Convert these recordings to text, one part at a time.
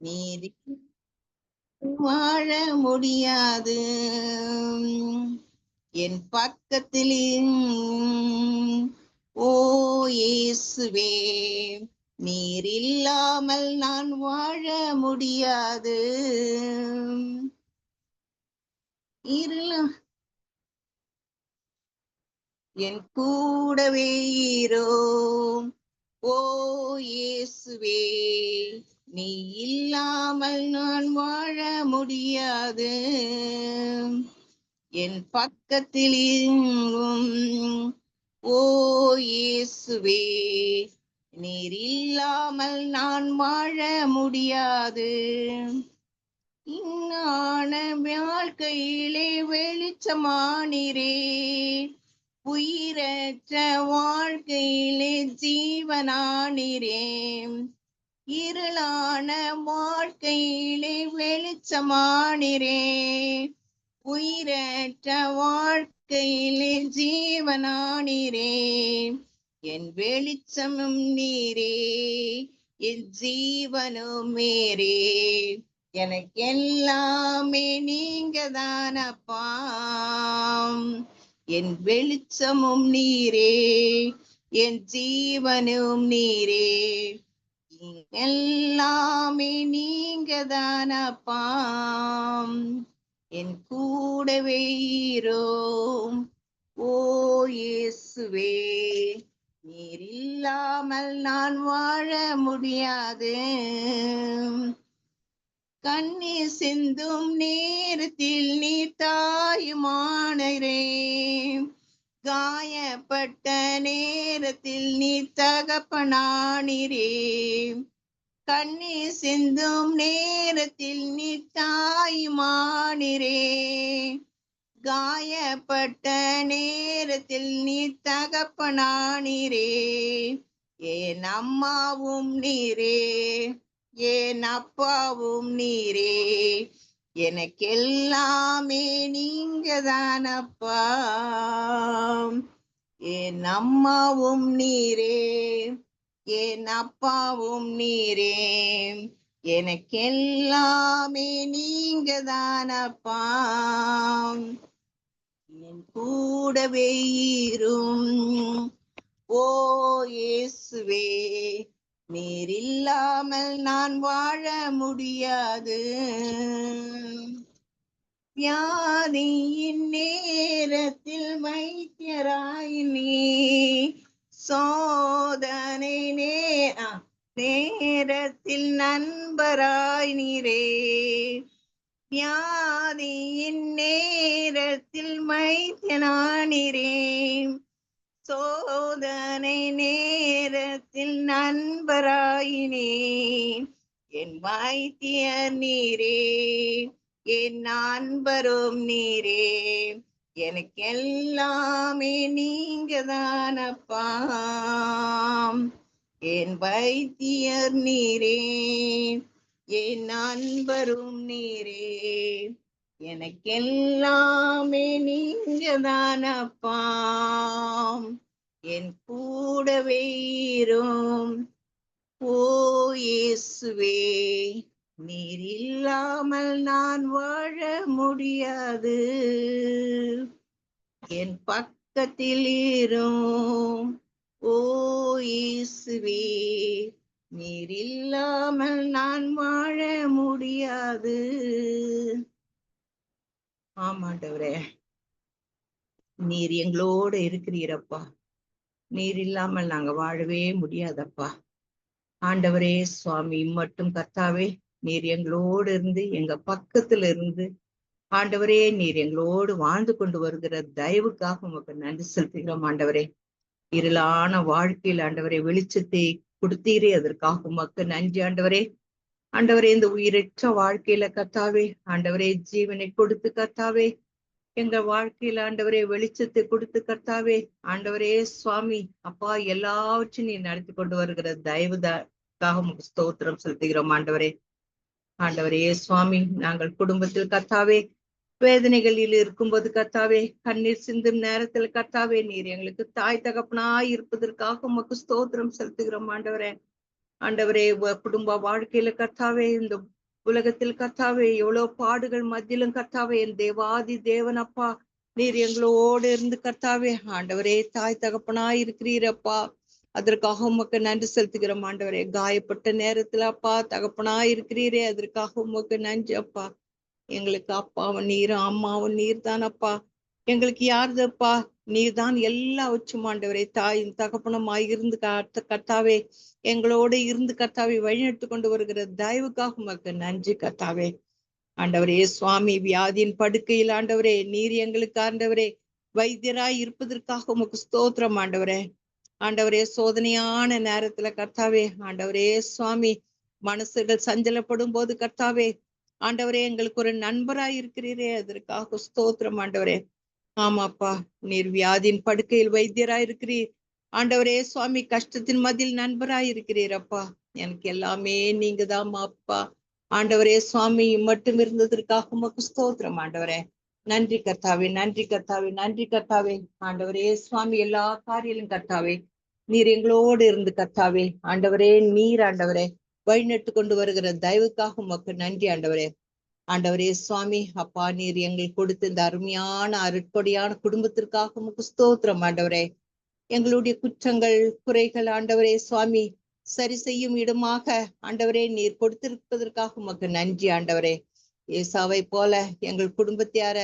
நீதி வாழ முடியாது. என் பக்கத்தில் ஓ இயேசுவே நீர் இல்லாமல் நான் வாழ முடியாது. என் கூடவே இரோ ஓ இயேசுவே நீ இல்லாமல் நான் வாழ முடியாது. என் பக்கத்தில் இங்கும் ஓ இயேசுவே நீர் இல்லாமல் நான் வாழ முடியாது. இன்னான வாழ்க்கையிலே வெளிச்சமானிரே உயிரற்ற வாழ்க்கையிலே ஜீவனானிரேன் இருளான வாழ்க்கையிலே வெளிச்சமானிரே. உயிரற்ற வாழ்க்கையிலே ஜீவனானிரே. என் வெளிச்சமும் நீரே என் ஜீவனும் மேரே. எனக்கு எல்லாமே நீங்க தானப்பா என் வெளிச்சமும் நீரே என் ஜீவனும் நீரே. எல்லாமே நீங்க தானப்பாம் என் கூடவே ஈரோம் ஓ இயேசுவே நீர் இல்லாமல் நான் வாழ முடியாது. கண்ணீர் சிந்தும் நேரத்தில் நீ தாயுமானரே. காயப்பட்ட நேரத்தில் நீ தகப்பனானிரே. கண்ணீர் சிந்தும் நேரத்தில் நீ தாயுமானிரே. காயப்பட்ட நேரத்தில் நீ தகப்பனானிரே. ஏன் அம்மாவும் நீரே ஏன் அப்பாவும் நீரே. எனக்கெல்லாமே நீங்க தானப்பா என் அம்மாவும் நீரே என் அப்பாவும் நீரே. எனக்கெல்லாமே நீங்க தானப்பா என் கூடவே இரும் ஓ இயேசுவே. நீர் நான் வாழ முடியாது. வியாதியின் நேரத்தில் வைத்தியராய் நீ. சோதனை நே நேரத்தில் நண்பராய் நீரே. வியாதியின் நேரத்தில் வைத்தியனானிரே சோதனை நேரத்தில் நண்பராயினே என் வாய்த்திய நீரே என் நண்பரும் நீரே. எனக்கு எல்லாமே நீங்க தானப்பா என் வைத்தியர் நீரே என் நண்பரும் நீரே. எனக்கெல்லாமே நீங்க தானப்பாம் என் கூடவே இரும் ஓ நீர் இல்லாமல் நான் வாழ முடியாது. என் பக்கத்தில் இரும் ஓயேசுவே இயேசுவே நீர் இல்லாமல் நான் வாழ முடியாது. ஆமாண்டவரே நீர் எங்களோட இருக்கிறீரப்பா. நீர் இல்லாமல் நாங்க வாழவே முடியாதப்பா. ஆண்டவரே சுவாமி மட்டும் கர்த்தாவே நீர் எங்களோடு இருந்து எங்க பக்கத்துல இருந்து ஆண்டவரே நீர் எங்களோடு வாழ்ந்து கொண்டு வருகிற தயவுக்காக உமக்கு நன்றி செலுத்துகிறோம் ஆண்டவரே. இருளான வாழ்க்கையில் ஆண்டவரே வெளிச்சத்தை கொடுத்தீரே அதற்காக உமக்கு நன்றி ஆண்டவரே. ஆண்டவரே இந்த உயிரற்ற வாழ்க்கையில கத்தாவே ஆண்டவரே ஜீவனை கொடுத்து கத்தாவே எங்க வாழ்க்கையில ஆண்டவரே வெளிச்சத்தை கொடுத்து கர்த்தாவே ஆண்டவரே சுவாமி அப்பா எல்லாவற்றையும் நீ நடத்தி கொண்டு வருகிற தயவுதாக உமக்கு ஸ்தோத்திரம் செலுத்துகிறோம் ஆண்டவரே. ஆண்டவரே சுவாமி நாங்கள் குடும்பத்தில் கத்தாவே வேதனைகளில் இருக்கும்போது கத்தாவே கண்ணீர் சிந்தும் நேரத்தில் கத்தாவே நீர் எங்களுக்கு தாய் தகப்பனாய் இருப்பதற்காக உமக்கு ஸ்தோத்திரம் செலுத்துகிறோம் ஆண்டவரே. ஆண்டவரே குடும்ப வாழ்க்கையில கர்த்தாவே இந்த உலகத்தில் கர்த்தாவே எவ்வளவு பாடுகள் மத்தியிலும் கர்த்தாவே என் தேவாதி தேவனப்பா நீர் எங்களோடு இருந்து கர்த்தாவே ஆண்டவரே தாய் தகப்பனா இருக்கிறீரப்பா அதற்காக உமக்கு நன்றி செலுத்துகிறோம் ஆண்டவரே. காயப்பட்ட நேரத்துல அப்பா தகப்பனா இருக்கிறீரே அதற்காக உமக்கு நன்றி அப்பா. எங்களுக்கு அப்பாவும் நீர் அம்மாவும் நீர் தானப்பா எங்களுக்கு யாருதப்பா நீர் தான் எல்லா வச்சும் ஆண்டவரே. தாயும் தகப்பனமாய் இருந்து கர்த்தாவே எங்களோடு இருந்து கர்த்தாவை வழிநடத்து கொண்டு வருகிற தயவுக்காக உமக்கு நன்றி கர்த்தாவே. ஆண்டவரே சுவாமி வியாதியின் படுக்கையில் ஆண்டவரே நீர் எங்களுக்கு ஆண்டவரே வைத்தியராய் இருப்பதற்காக உமக்கு ஸ்தோத்திரம் ஆண்டவரே. ஆண்டவரே சோதனையான நேரத்துல கர்த்தாவே ஆண்டவரே சுவாமி மனசுகள் சஞ்சலப்படும் போது கர்த்தாவே ஆண்டவரே எங்களுக்கு ஒரு நண்பராய் இருக்கிறீரே அதற்காக ஸ்தோத்திரம் ஆண்டவரே. ஆமாப்பா நீர் வியாதியின் படுக்கையில் வைத்தியராய் இருக்கிறீர். ஆண்டவரே சுவாமி கஷ்டத்தின் மதில் நண்பராய் இருக்கிறீர் அப்பா. எனக்கு எல்லாமே நீங்க தாம்மா அப்பா. ஆண்டவரே சுவாமி மட்டும் இருந்ததற்காக உமக்கு ஸ்தோத்திரம் ஆண்டவரே. நன்றி கர்த்தாவே நன்றி கர்த்தாவே நன்றி கர்த்தாவே. ஆண்டவரே சுவாமி எல்லா காரியிலும் கர்த்தாவே. நீர் எங்களோடு இருந்து கர்த்தாவே. ஆண்டவரே நீர் ஆண்டவரே வழிநட்டு கொண்டு வருகிற தயவுக்காக உமக்கு நன்றி ஆண்டவரே. ஆண்டவரே சுவாமி அப்பா நீர் எங்களுக்கு கொடுத்த இந்த அருமையான அருட்கொடியான குடும்பத்திற்காக உமக்கு ஸ்தோத்திரம் ஆண்டவரே. எங்களுடைய குற்றங்கள் குறைகள் ஆண்டவரே சுவாமி சரி செய்யும் இடமாக ஆண்டவரே நீர் கொடுத்திருப்பதற்காக உமக்கு நன்றி ஆண்டவரே. ஏசாவை போல எங்கள் குடும்பத்தியார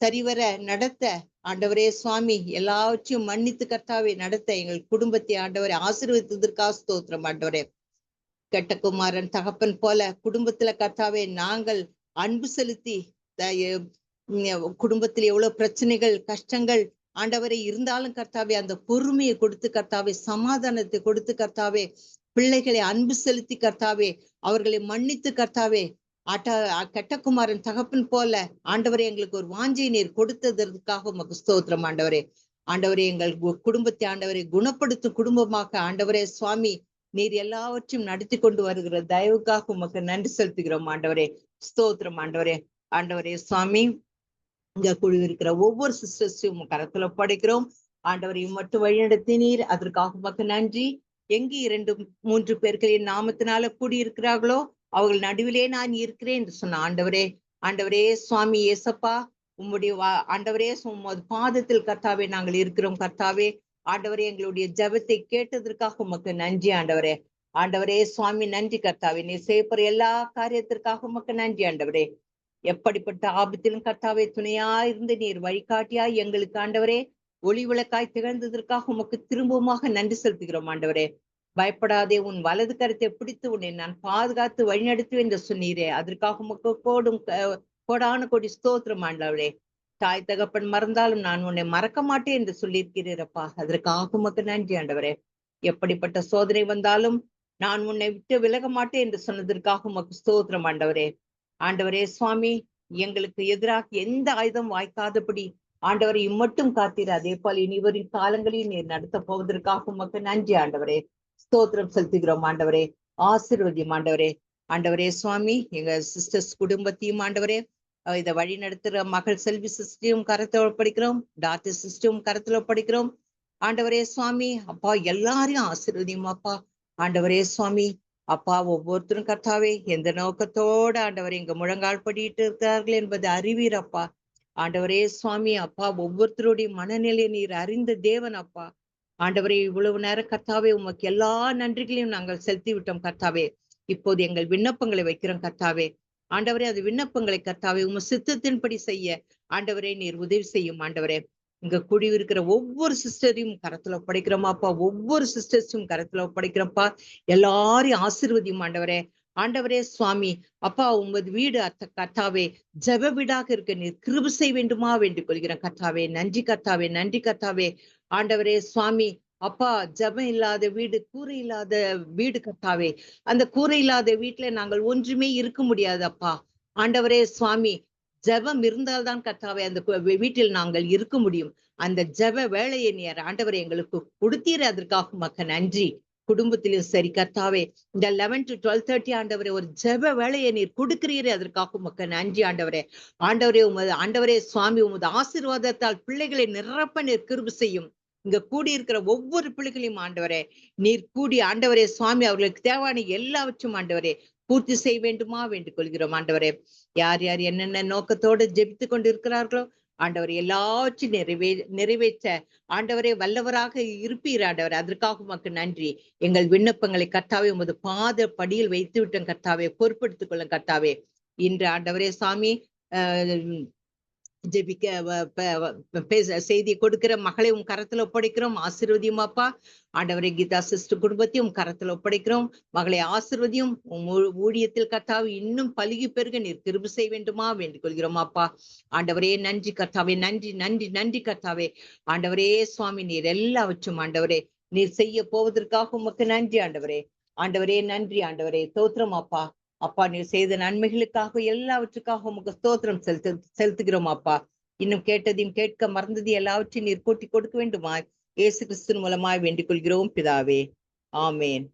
சரிவர நடத்த ஆண்டவரே சுவாமி எல்லாவற்றையும் மன்னித்து கர்த்தாவை நடத்த எங்கள் குடும்பத்தை ஆண்டவரை ஆசீர்வதித்ததற்காக ஸ்தோத்திரம் ஆண்டவரே. கெட்டகுமாரன் தகப்பன் போல குடும்பத்துல கர்த்தாவே நாங்கள் அன்பு செலுத்தி குடும்பத்தில் எவ்வளவு பிரச்சனைகள் கஷ்டங்கள் ஆண்டவரை இருந்தாலும் கர்த்தாவே அந்த பொறுமையை கொடுத்து கர்த்தாவே சமாதானத்தை கொடுத்து கர்த்தாவே பிள்ளைகளை அன்பு செலுத்தி கர்த்தாவே அவர்களை மன்னித்து கர்த்தாவே அட்ட கெட்டகுமாரன் தகப்பன் போல ஆண்டவரே எங்களுக்கு ஒரு வாஞ்சை நீர் கொடுத்ததற்காக உமக்கு ஸ்தோத்திரம் ஆண்டவரே. ஆண்டவரே எங்கள் கு- குடும்பத்தை ஆண்டவரை குணப்படுத்தும் குடும்பமாக ஆண்டவரே சுவாமி நீர் எல்லாவற்றையும் நடத்தி கொண்டு வருகிற தயவுக்காக உமக்கு நன்றி செலுத்துகிறோம் ஆண்டவரே. ஸ்தோத்திரம் ஆண்டவரே. ஆண்டவரே சுவாமி. இங்க குழுவிருக்கிற ஒவ்வொரு சிஸ்டர்ஸையும் கரத்துல படைக்கிறோம் ஆண்டவரையும் மட்டும் வழிநடத்தினீர் அதற்காக மக்க நன்றி. எங்கே இரண்டு மூன்று பேர்களின் நாமத்தினால கூடியிருக்கிறார்களோ அவர்கள் நடுவிலே நான் இருக்கிறேன் என்று சொன்ன ஆண்டவரே ஆண்டவரே சுவாமி ஏசப்பா உம்முடைய வா- ஆண்டவரே உமது பாதத்தில் கர்த்தாவே நாங்கள் இருக்கிறோம் கர்த்தாவே. ஆண்டவரே எங்களுடைய ஜெபத்தை கேட்டதற்காக உமக்கு நன்றி ஆண்டவரே. ஆண்டவரே சுவாமி நன்றி கர்த்தாவே. நீ செய்யப்படுற எல்லா காரியத்திற்காக உமக்கு நன்றி ஆண்டவரே. எப்படிப்பட்ட ஆபத்திலும் கர்த்தாவே துணையா இருந்து நீர் வழிகாட்டியா எங்களுக்கு ஆண்டவரே ஒளி விளக்காய் திகழ்ந்ததற்காக உமக்கு திரும்பவுமாக நன்றி செலுத்துகிறோம் ஆண்டவரே. பயப்படாதே உன் வலது கருத்தை பிடித்து உன்னை நான் பாதுகாத்து வழிநடத்துவேன் என்று சொன்னீரே. அதற்காக உமக்கு கோடும் கோடான கோடி ஸ்தோத்திரம் ஆண்டவரே. தாய் தகப்பன் மறந்தாலும் நான் உன்னை மறக்க மாட்டேன் என்று சொல்லியிருக்கிறீரப்பா அதற்காக உமக்கு நன்றி ஆண்டவரே. எப்படிப்பட்ட சோதனை வந்தாலும் நான் உன்னை விட்டு விலக மாட்டேன் என்று சொன்னதற்காக உமக்கு ஸ்தோத்திரம் ஆண்டவரே. ஆண்டவரே சுவாமி எங்களுக்கு எதிராக எந்த ஆயுதம் வாய்க்காதபடி ஆண்டவரை இம்மட்டும் காத்தீர். அதே போல இனிவரின் காலங்களில் நீர் நடத்த போவதற்காக உமக்கு நன்றி ஆண்டவரே. ஸ்தோத்திரம் செலுத்துகிறோம் ஆண்டவரே. ஆசீர்வதியும் ஆண்டவரே. ஆண்டவரே சுவாமி எங்க சிஸ்டர்ஸ் குடும்பத்தையும் ஆண்டவரே இதை வழி நடத்துற மகள் செல்வி சிஸ்டரையும் கருத்துல படிக்கிறோம் டாக்டர் சிஸ்டரும் கருத்துல படிக்கிறோம் ஆண்டவரே சுவாமி அப்பா எல்லாரையும் ஆசீர்வதியும் அப்பா. ஆண்டவரே சுவாமி அப்பா ஒவ்வொருத்தரும் கர்த்தாவே எந்த நோக்கத்தோட ஆண்டவர் இங்க முழங்கால் படிட்டு இருக்கிறார்கள் என்பதை அறிவீர் அப்பா. ஆண்டவரே சுவாமி அப்பா ஒவ்வொருத்தருடைய மனநிலையை நீர் அறிந்த தேவன் அப்பா. ஆண்டவரே இவ்வளவு நேரம் கர்த்தாவே உமக்கு எல்லா நன்றிகளையும் நாங்கள் செலுத்தி விட்டோம் கர்த்தாவே. இப்போது எங்கள் விண்ணப்பங்களை வைக்கிறோம் கர்த்தாவே. ஆண்டவரே அது விண்ணப்பங்களை கர்த்தாவே உம சித்தத்தின்படி செய்ய. ஆண்டவரே நீர் உதவி செய்யும் ஆண்டவரே. இங்க கூடி இருக்கிற ஒவ்வொரு சிஸ்டரையும் கரத்துல ஒப்படைக்கிறோமாப்பா ஒவ்வொரு சிஸ்டர்ஸையும் கரத்துல ஒப்படைக்கிறோம்ப்பா. எல்லாரையும் ஆசிர்வதியும் ஆண்டவரே. ஆண்டவரே சுவாமி அப்பா உமது வீடு அத்த கத்தாவே ஜப வீடாக இருக்க நீர் கிருபு செய்ய வேண்டுமா வேண்டிக் கொள்கிறேன் கத்தாவே நன்றி கத்தாவே நன்றி கத்தாவே ஆண்டவரே சுவாமி அப்பா ஜபம் இல்லாத வீடு கூரை இல்லாத வீடு கத்தாவே அந்த கூரை இல்லாத வீட்டுல நாங்கள் ஒன்றுமே இருக்க முடியாது அப்பா ஆண்டவரே சுவாமி ஜெபம் இருந்தால்தான் கர்த்தாவே அந்த வீட்டில் நாங்கள் இருக்க முடியும். அந்த ஜெப வேலையை நீர் ஆண்டவரே எங்களுக்கு கொடுத்தீர் அதற்காக மக்க நன்றி. குடும்பத்திலும் சரி கர்த்தாவே இந்த லெவன் டு டுவெல் தேர்ட்டி ஆண்டவரே ஒரு ஜெப வேலையை நீர் கொடுக்கிறீரே அதற்காக உமக்கு நன்றி ஆண்டவரே. ஆண்டவரே உமது ஆண்டவரே சுவாமி உமது ஆசீர்வாதத்தால் பிள்ளைகளை நிரப்ப நீர் கிருபு செய்யும். இங்க கூடி இருக்கிற ஒவ்வொரு பிள்ளைகளையும் ஆண்டவரே நீர் கூடி ஆண்டவரே சுவாமி அவர்களுக்கு தேவையான எல்லாவற்றும் ஆண்டவரே பூர்த்தி செய்ய வேண்டுமா? வேண்டிக் கொள்கிறோம் ஆண்டவரே யார் யார் என்னென்ன நோக்கத்தோடு ஜெபித்து கொண்டு இருக்கிறார்களோ ஆண்டவர் எல்லாச்சும் நிறைவே நிறைவேற்ற ஆண்டவரே வல்லவராக இருப்பீர் ஆண்டவர். அதற்காக உமக்கு நன்றி. எங்கள் விண்ணப்பங்களை கர்த்தாவே உமது பாத படியில் வைத்து விட்டோம் கர்த்தாவே. பொறுப்படுத்திக் கொள்ளும் கர்த்தாவே. இன்று ஆண்டவரே சாமி ஆஹ் ஜெபிக்க பேச செய்தி கொடுக்கிற மகளை உன் கரத்துல ஒப்படைக்கிறோம். ஆசீர்வதியும் அப்பா. ஆண்டவரை கீதா சிஸ்டர் குடும்பத்தையும் கரத்துல ஒப்படைக்கிறோம். மகளை ஆசிர்வதியும் ஊழியத்தில் கத்தாவை இன்னும் பழுகி பெருக நீர் திரும்ப செய்ய வேண்டுமா? வேண்டிக் கொள்கிறோம் அப்பா. ஆண்டவரே நன்றி கர்த்தாவே நன்றி நன்றி நன்றி கத்தாவே ஆண்டவரே சுவாமி நீர் எல்லாவற்றும் ஆண்டவரே நீர் செய்ய போவதற்காக உமக்கு நன்றி ஆண்டவரே. ஆண்டவரே நன்றி ஆண்டவரே. தோத்திரம் அப்பா. அப்பா நீர் செய்த நன்மைகளுக்காக எல்லாவற்றுக்காக உமக்கு ஸ்தோத்திரம் செலுத்து செலுத்துகிறோம் அப்பா. இன்னும் கேட்டதையும் கேட்க மறந்தது எல்லாவற்றையும் நீர் கூட்டி கொடுக்க வேண்டுமா இயேசு கிறிஸ்துவின் மூலமாய் வேண்டிக் கொள்கிறோம் பிதாவே. ஆமேன்.